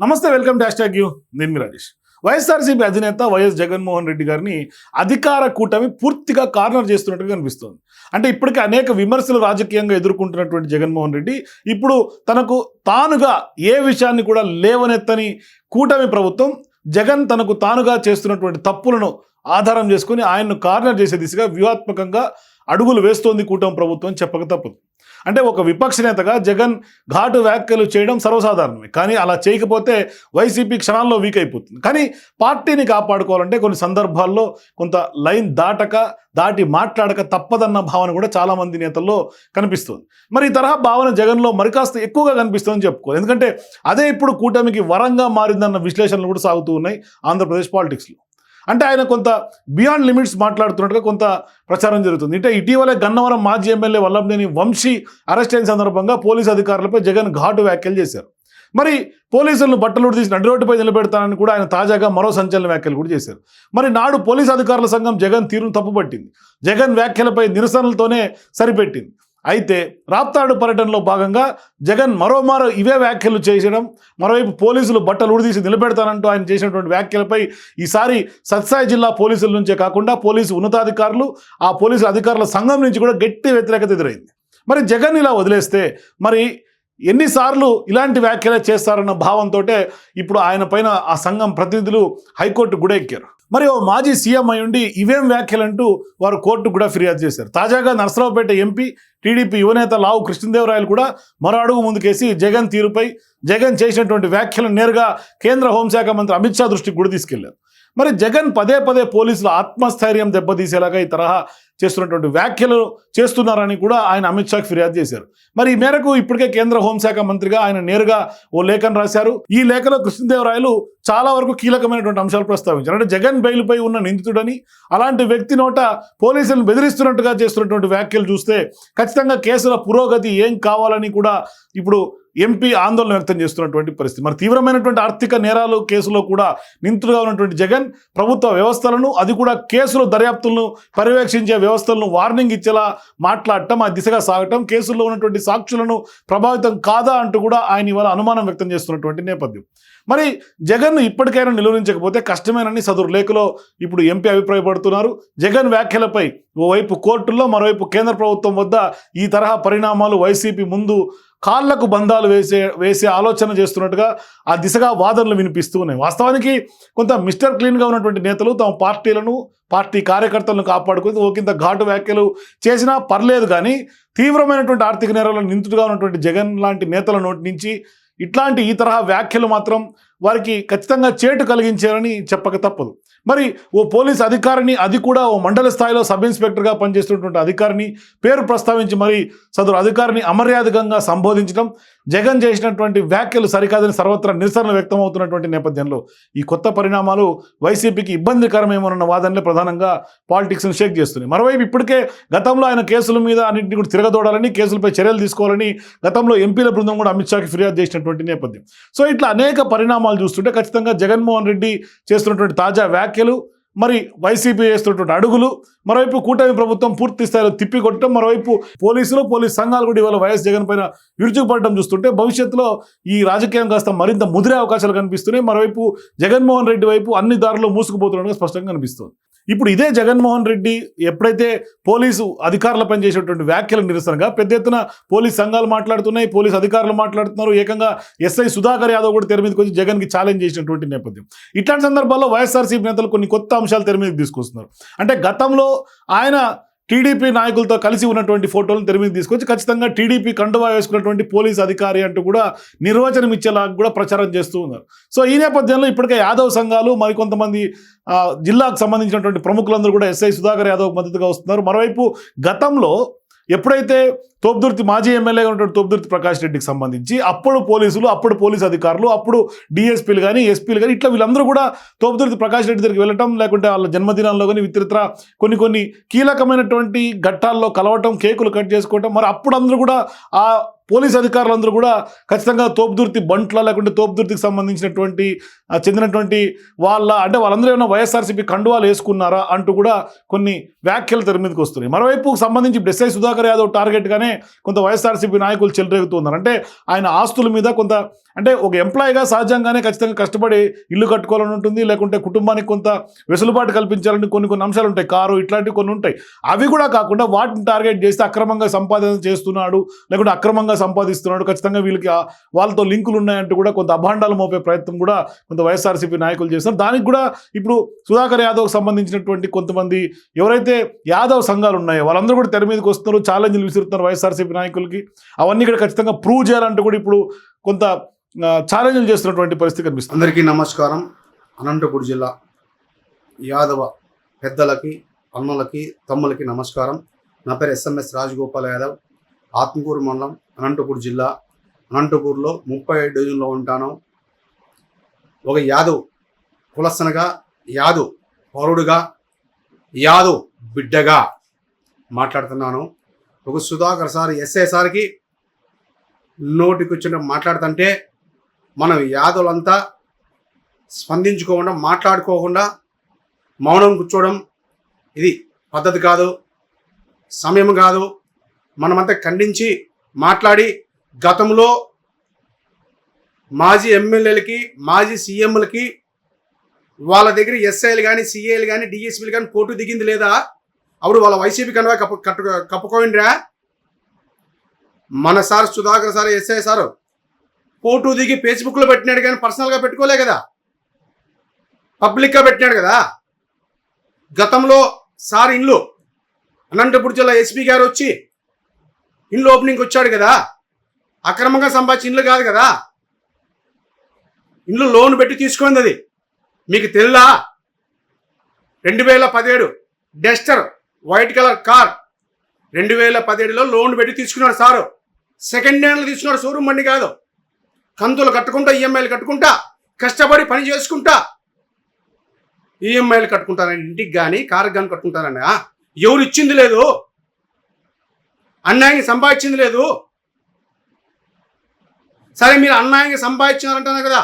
నమస్తే welcome dash tag you. నేను మీ రాజేష్. వైఎస్ఆర్సీపీ అధినేత వైఎస్ జగన్మోహన్ రెడ్డి గారిని అధికార కూటమి పూర్తిగా కార్నర్ చేస్తున్నట్టుగా కనిపిస్తోంది. అంటే ఇప్పటికే అనేక విమర్శలు రాజకీయంగా ఎదుర్కొంటున్నటువంటి జగన్మోహన్ రెడ్డి ఇప్పుడు తనకు తానుగా ఏ విషయాన్ని కూడా లేవనెత్తని కూటమి ప్రభుత్వం జగన్ తనకు తానుగా చేస్తున్నటువంటి తప్పులను ఆధారం చేసుకుని ఆయన్ను కార్నర్ చేసే దిశగా వ్యూహాత్మకంగా అడుగులు వేస్తోంది కూటమి ప్రభుత్వం చెప్పక తప్పదు. అంటే ఒక విపక్ష నేతగా జగన్ ఘాటు వ్యాఖ్యలు చేయడం సర్వసాధారణమే. కానీ అలా చేయకపోతే వైసీపీ క్షణాల్లో వీక్ అయిపోతుంది. కానీ పార్టీని కాపాడుకోవాలంటే కొన్ని సందర్భాల్లో కొంత లైన్ దాటక దాటి మాట్లాడక తప్పదన్న భావన కూడా చాలామంది నేతల్లో కనిపిస్తుంది. మరి ఈ తరహా భావన జగన్లో మరికాస్త ఎక్కువగా కనిపిస్తుందని చెప్పుకోవాలి. ఎందుకంటే అదే ఇప్పుడు కూటమికి వరంగా మారిందన్న విశ్లేషణలు కూడా సాగుతూ ఉన్నాయి ఆంధ్రప్రదేశ్ పాలిటిక్స్లో. అంటే ఆయన కొంత బియాండ్ లిమిట్స్ మాట్లాడుతున్నట్టుగా కొంత ప్రచారం జరుగుతుంది. అంటే ఇటీవలే గన్నవరం మాజీ ఎమ్మెల్యే వల్లభనేని వంశీ అరెస్ట్ అయిన సందర్భంగా పోలీసు అధికారులపై జగన్ ఘాటు వ్యాఖ్యలు చేశారు. మరి పోలీసులను బట్టలు తీసి నడి రోడ్డుపై నిలబెడతానని కూడా ఆయన తాజాగా మరో సంచలన వ్యాఖ్యలు కూడా చేశారు. మరి నాడు పోలీసు అధికారుల సంఘం జగన్ తీరును తప్పుపట్టింది. జగన్ వ్యాఖ్యలపై నిరసనలతోనే సరిపెట్టింది. అయితే రాప్తాడు పర్యటనలో భాగంగా జగన్ మరోమారో ఇవే వ్యాఖ్యలు చేయడం మరోవైపు పోలీసులు బట్టలు ఉడిదీసి నిలబెడతానంటూ ఆయన చేసినటువంటి వ్యాఖ్యలపై ఈసారి సత్సాయి జిల్లా పోలీసుల నుంచే కాకుండా పోలీసు ఉన్నతాధికారులు ఆ పోలీసు అధికారుల సంఘం నుంచి కూడా గట్టి వ్యతిరేకత ఎదురైంది. మరి జగన్ ఇలా వదిలేస్తే మరి ఎన్నిసార్లు ఇలాంటి వ్యాఖ్యలే చేస్తారన్న భావంతో ఇప్పుడు ఆయన పైన ఆ సంఘం ప్రతినిధులు హైకోర్టు కూడా ఎక్కారు మరి ఓ మాజీ సీఎం అయి ఉండి ఇవేం వ్యాఖ్యలంటూ వారు కోర్టుకు కూడా ఫిర్యాదు చేశారు. తాజాగా నరసరావుపేట ఎంపీ టీడీపీ యువనేత లావు కృష్ణదేవరాయలు కూడా మరో అడుగు ముందుకేసి జగన్ తీరుపై జగన్ చేసినటువంటి వ్యాఖ్యలను నేరుగా కేంద్ర హోంశాఖ మంత్రి అమిత్ షా దృష్టికి కూడా తీసుకెళ్ళారు. మరి జగన్ పదే పదే పోలీసుల ఆత్మస్థైర్యం దెబ్బతీసేలాగా ఈ తరహా చేస్తున్నటువంటి వ్యాఖ్యలు చేస్తున్నారని కూడా ఆయన అమిత్ షాకి ఫిర్యాదు చేశారు. మరి ఈ మేరకు ఇప్పటికే కేంద్ర హోంశాఖ మంత్రిగా ఆయన నేరుగా ఓ లేఖను రాశారు. ఈ లేఖలో కృష్ణదేవరాయలు చాలా వరకు కీలకమైనటువంటి అంశాలు ప్రస్తావించారు. అంటే జగన్ బెయిల్పై ఉన్న నిందితుడని అలాంటి వ్యక్తి నోట పోలీసులను బెదిరిస్తున్నట్టుగా చేస్తున్నటువంటి వ్యాఖ్యలు చూస్తే ఖచ్చితంగా కేసుల పురోగతి ఏం కావాలని కూడా ఇప్పుడు ఎంపీ ఆందోళన వ్యక్తం చేస్తున్నటువంటి పరిస్థితి. మరి తీవ్రమైనటువంటి ఆర్థిక నేరాలు కేసులో కూడా నిందితులుగా ఉన్నటువంటి జగన్ ప్రభుత్వ వ్యవస్థలను అది కూడా కేసులు దర్యాప్తులను పర్యవేక్షించే వ్యవస్థలను వార్నింగ్ ఇచ్చేలా మాట్లాడటం ఆ దిశగా సాగటం కేసుల్లో ఉన్నటువంటి సాక్షులను ప్రభావితం కాదా అంటూ కూడా ఆయన ఇవాళ అనుమానం వ్యక్తం చేస్తున్నటువంటి నేపథ్యం. మరి జగన్ను ఇప్పటికైనా నిలువరించకపోతే కష్టమేనని సదురు లేఖలో ఇప్పుడు ఎంపీ అభిప్రాయపడుతున్నారు. జగన్ వ్యాఖ్యలపై ఓవైపు కోర్టుల్లో మరోవైపు కేంద్ర ప్రభుత్వం వద్ద ఈ తరహా పరిణామాలు వైసీపీ ముందు కాళ్ళకు బంధాలు వేసే వేసే ఆలోచన చేస్తున్నట్టుగా ఆ దిశగా వాదనలు వినిపిస్తూ ఉన్నాయి. వాస్తవానికి కొంత మిస్టర్ క్లీన్గా ఉన్నటువంటి నేతలు తమ పార్టీలను పార్టీ కార్యకర్తలను కాపాడుకుని ఒకంత ఘాటు వ్యాఖ్యలు చేసినా పర్లేదు కానీ తీవ్రమైనటువంటి ఆర్థిక నేరాలను నిందితుడుగా ఉన్నటువంటి జగన్ లాంటి నేతల నోటి నుంచి ఇట్లాంటి ఈ తరహా వ్యాఖ్యలు మాత్రం వారికి ఖచ్చితంగా చేటు కలిగించారని చెప్పక తప్పదు. మరి ఓ పోలీస్ అధికారిని అది కూడా ఓ మండల స్థాయిలో సబ్ ఇన్స్పెక్టర్గా పనిచేస్తున్నటువంటి అధికారిని పేరు ప్రస్తావించి మరి సదరు అధికారిని అమర్యాదకంగా సంబోధించడం జగన్ చేసినటువంటి వ్యాఖ్యలు సరికాదని సర్వత్రా నిరసనలు వ్యక్తమవుతున్నటువంటి నేపథ్యంలో ఈ కొత్త పరిణామాలు వైసీపీకి ఇబ్బందికరమేమోనన్న వాదనలే ప్రధానంగా పాలిటిక్స్ను షేక్ చేస్తున్నాయి. మరోవైపు ఇప్పటికే గతంలో ఆయన కేసుల మీద అన్నింటినీ కూడా తిరగదోడాలని కేసులపై చర్యలు తీసుకోవాలని గతంలో ఎంపీల బృందం కూడా అమిత్ షాకి ఫిర్యాదు చేసినటువంటి నేపథ్యం. సో ఇట్లా అనేక పరిణామాలు చూస్తుంటే ఖచ్చితంగా జగన్మోహన్ రెడ్డి చేస్తున్నటువంటి తాజా వ్యాఖ్యలు మరి వైసీపీ చేస్తున్నటువంటి అడుగులు మరోవైపు కూటమి ప్రభుత్వం పూర్తి స్థాయిలో తిప్పికొట్టడం మరోవైపు పోలీసులు పోలీస్ సంఘాలు కూడా ఇవాళ వైఎస్ జగన్ పైన విరుచుకుపడడం చూస్తుంటే భవిష్యత్తులో ఈ రాజకీయం కాస్త మరింత ముదిరే అవకాశాలు కనిపిస్తున్నాయి. మరోవైపు జగన్మోహన్ రెడ్డి వైపు అన్ని దారులు మూసుకుపోతున్నట్టుగా స్పష్టంగా కనిపిస్తుంది. ఇప్పుడు ఇదే జగన్మోహన్ రెడ్డి ఎప్పుడైతే పోలీసు అధికారుల పనిచేసేటువంటి వ్యాఖ్యల నిరసనగా పెద్ద ఎత్తున పోలీస్ సంఘాలు మాట్లాడుతున్నాయి పోలీస్ అధికారులు మాట్లాడుతున్నారు ఏకంగా ఎస్ఐ సుధాకర్ యాదవ్ కూడా తెర మీదకి వచ్చి జగన్కి ఛాలెంజ్ చేసినటువంటి నేపథ్యం. ఇట్లాంటి సందర్భాల్లో వైఎస్ఆర్సీపీ నేతలు కొన్ని కొత్త అంశాలు తెర మీదకి తీసుకొస్తున్నారు. అంటే గతంలో ఆయన టీడీపీ నాయకులతో కలిసి ఉన్నటువంటి ఫోటోలను తెర తీసుకొచ్చి ఖచ్చితంగా టీడీపీ కండువా వేసుకున్నటువంటి పోలీస్ అధికారి అంటూ కూడా నిర్వచనం ఇచ్చేలాగా కూడా ప్రచారం చేస్తూ ఉన్నారు. సో ఈ నేపథ్యంలో ఇప్పటికే యాదవ్ సంఘాలు మరికొంతమంది జిల్లాకు సంబంధించినటువంటి ప్రముఖులందరూ కూడా ఎస్ఐ సుధాకర్ యాదవ్ మద్దతుగా వస్తున్నారు. మరోవైపు గతంలో ఎప్పుడైతే తోపుదుర్తి మాజీ ఎమ్మెల్యేగా ఉన్నటువంటి తోపుదుర్తి ప్రకాష్ రెడ్డికి సంబంధించి అప్పుడు పోలీసులు అప్పుడు పోలీస్ అధికారులు అప్పుడు డిఎస్పీలు కానీ ఎస్పీలు కానీ ఇట్లా వీళ్ళందరూ కూడా తోపుదుర్తి ప్రకాష్ రెడ్డి దగ్గరికి వెళ్ళటం లేకుంటే వాళ్ళ జన్మదినాల్లో కానీ ఇతరత్ర కొన్ని కొన్ని కీలకమైనటువంటి ఘట్టాల్లో కలవటం కేకులు కట్ చేసుకోవటం మరి అప్పుడు అందరూ కూడా ఆ పోలీస్ అధికారులందరూ కూడా ఖచ్చితంగా తోపుదుర్తి బంట్ల లేకుంటే తోపుదుర్తికి సంబంధించినటువంటి చెందినటువంటి వాళ్ళ అంటే వాళ్ళందరూ ఏమైనా వైఎస్ఆర్సీపీ కండువాలు వేసుకున్నారా అంటూ కూడా కొన్ని వ్యాఖ్యలు తెర మీదకి వస్తున్నాయి. మరోవైపు సంబంధించి ఇప్పుడు ఎస్ఐ సుధాకర్ యాదవ్ టార్గెట్గానే కొంత వైఎస్ఆర్సీపీ నాయకులు చెలరేగుతున్నారు అంటే ఆయన ఆస్తుల మీద కొంత అంటే ఒక ఎంప్లాయీగా సహజంగానే ఖచ్చితంగా కష్టపడి ఇల్లు కట్టుకోవాలని ఉంటుంది లేకుంటే కుటుంబానికి కొంత వెసులుబాటు కల్పించాలని కొన్ని కొన్ని అంశాలు ఉంటాయి. కారు ఇట్లాంటివి కొన్ని ఉంటాయి. అవి కూడా కాకుండా వాటిని టార్గెట్ చేస్తే అక్రమంగా సంపాదన చేస్తున్నాడు లేకుంటే అక్రమంగా సంపాదిస్తున్నాడు ఖచ్చితంగా వీళ్ళకి వాళ్ళతో లింకులు ఉన్నాయంటూ కూడా కొంత అభాండాలు మోపే ప్రయత్నం కూడా కొంత వైఎస్ఆర్సీపీ నాయకులు చేస్తున్నారు. దానికి కూడా ఇప్పుడు సుధాకర్ యాదవ్కి సంబంధించినటువంటి కొంతమంది ఎవరైతే యాదవ్ సంఘాలు ఉన్నాయో వాళ్ళందరూ కూడా తెర మీదకి వస్తున్నారు ఛాలెంజ్లు విసురుతున్నారు వైఎస్ఆర్సీపీ నాయకులకి. అవన్నీ కూడా ఖచ్చితంగా ప్రూవ్ చేయాలంటూ కూడా ఇప్పుడు కొంత ఆ, ఛాలెంజ్లు చేస్తున్నటువంటి పరిస్థితి కనిపిస్తుంది. అందరికీ నమస్కారం. అనంతపురం జిల్లా యాదవ పెద్దలకి అన్నలకి తమ్ములకి నమస్కారం. నా పేరు ఎస్ఎంఎస్ రాజగోపాల్ యాదవ్. ఆత్మకూరు మండలం అనంతపూర్ జిల్లా. అనంతపూర్లో ముప్పై డివిజన్లో ఉంటాను. ఒక యాదవ్ కులసనగా యాదవ్ పౌరుడుగా యాదవ్ బిడ్డగా మాట్లాడుతున్నాను. ఒక సుధాకర్ సార్ ఎస్ఐ సార్కి నోటికి వచ్చిన మాట్లాడుతుంటే మనం యాదవులంతా స్పందించుకోకుండా మాట్లాడుకోకుండా మౌనం కూర్చోవడం ఇది పద్ధతి కాదు సమయం కాదు. మనమంతా ఖండించి మాట్లాడి గతంలో మాజీ ఎమ్మెల్యేలకి మాజీ సీఎంలకి వాళ్ళ దగ్గర ఎస్ఐలు కానీ సీఏలు కానీ డిఎస్పీలు కానీ పోటు దిగింది లేదా? అప్పుడు వాళ్ళ వైసీపీ కనుక కప్పు కట్టు కప్పుకోండిరా మన sir Sudhakar sir SI sir photo దిగి ఫేస్బుక్లో పెట్టినాడు కానీ పర్సనల్గా పెట్టుకోలే కదా. పబ్లిక్గా పెట్టినాడు కదా. గతంలో సార్ ఇల్లు అనంతపురం జిల్లా ఎస్పీ గారు వచ్చి ఇల్లు ఓపెనింగ్ వచ్చాడు కదా. అక్రమంగా సంపాదించిన ఇల్లు కాదు కదా. ఇల్లు లోన్ పెట్టి తీసుకుంది అది. మీకు తెల్లా? రెండు వేల పదిహేడు డెస్టర్ వైట్ కలర్ కార్ రెండు వేల పదిహేడులో లోన్ పెట్టి తీసుకున్నాడు సారు. సెకండ్ హ్యాండ్లు తీసుకున్నాడు షోరూమ్ బండి కాదు. కంతులు కట్టుకుంటా ఈఎంఐలు కట్టుకుంటా కష్టపడి పని చేసుకుంటా. ఈఎంఐలు కట్టుకుంటానండి ఇంటికి కానీ కారు కానీ కట్టుకుంటానండి. ఎవరు ఇచ్చింది లేదు. అన్యాయంగా సంపాదించింది లేదు. సరే మీరు అన్యాయంగా సంపాదించారంటున్నారు కదా.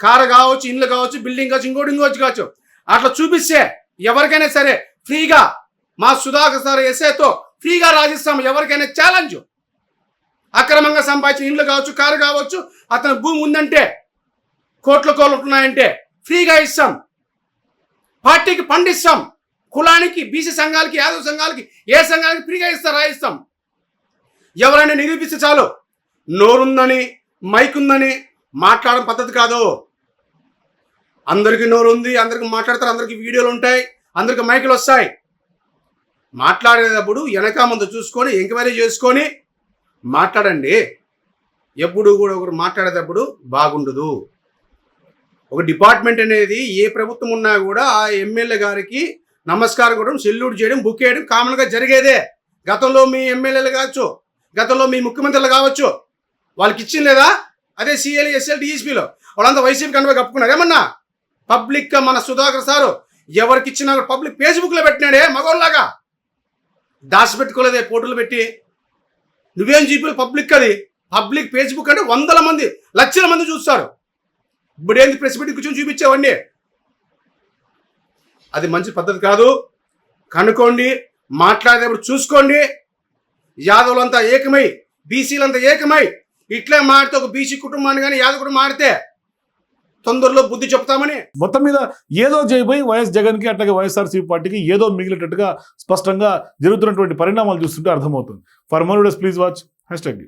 కారు కావచ్చు ఇండ్లు కావచ్చు బిల్డింగ్ కావచ్చు ఇంకోటి ఇంకోటి కావచ్చు. అట్లా చూపిస్తే ఎవరికైనా సరే ఫ్రీగా మా సుధాకర్ సార్ ఎస్ఏతో ఫ్రీగా రాజిస్తాము ఎవరికైనా ఛాలెంజ్ అక్రమంగా సంపాదించిన ఇండ్లు కావచ్చు కారు కావచ్చు అతని భూమి ఉందంటే కోట్ల కోట్లు ఉన్నాయంటే ఫ్రీగా ఇస్తాం. పార్టీకి పండిస్తాం కులానికి బీసీ సంఘాలకి యాదవ సంఘాలకి ఏ సంఘాలకి ఫ్రీగా ఇస్తా రాయిస్తాం. ఎవరైనా నిరూపిస్తే చాలు నోరుందని మైక్ ఉందని మాట్లాడడం పద్ధతి కాదు. అందరికీ నోరు ఉంది అందరికి మాట్లాడతారు అందరికి వీడియోలు ఉంటాయి అందరికి మైకులు వస్తాయి. మాట్లాడేటప్పుడు వెనక ముందు చూసుకొని ఎంక్వైరీ చేసుకొని మాట్లాడండి. ఎప్పుడు కూడా ఒకరు మాట్లాడేటప్పుడు బాగుండదు. ఒక డిపార్ట్మెంట్ అనేది ఏ ప్రభుత్వం ఉన్నా కూడా ఆ ఎమ్మెల్యే గారికి నమస్కారం కూడా సెల్యూట్ చేయడం బుక్ చేయడం కామన్గా జరిగేదే. గతంలో మీ ఎమ్మెల్యేలు కావచ్చు గతంలో మీ ముఖ్యమంత్రులు కావచ్చు వాళ్ళకి ఇచ్చింది లేదా? అదే సిఎల్ ఎస్ఎల్ డిఎస్పీలో. వాళ్ళంతా వైసీపీ కనుక కప్పుకున్నారు. ఏమన్నా? పబ్లిక్గా మన సుధాకర్ సారు ఎవరికి ఇచ్చినా పబ్లిక్ ఫేస్బుక్లో పెట్టినాడే మగోళ్ళలాగా. దాచిపెట్టుకోలేదే పోటీలు పెట్టి. నువ్వేం చూపి పబ్లిక్ అది పబ్లిక్ ఫేస్బుక్ అంటే వందల మంది లక్షల మంది చూస్తారు. ఇప్పుడు ఏంది ప్రెస్ మీట్ కూర్చొని చూపించేవండి అది మంచి పద్ధతి కాదు. కనుక్కోండి మాట్లాడేటప్పుడు చూసుకోండి. యాదవులంతా ఏకమై బీసీలంతా ఏకమై ఇట్లే మాడితే ఒక బీసీ కుటుంబాన్ని కానీ యాదవ్ కుటుంబం మాడితే తొందరలో బుద్ధి చెప్తామని. మొత్తం మీద ఏదో చేయబోయి వైఎస్ జగన్కి అట్లాగే వైఎస్ఆర్సీపీ పార్టీకి ఏదో మిగిలేటట్టుగా స్పష్టంగా జరుగుతున్నటువంటి పరిణామాలు చూస్తుంటే అర్థమవుతుంది. For more please watch hashtag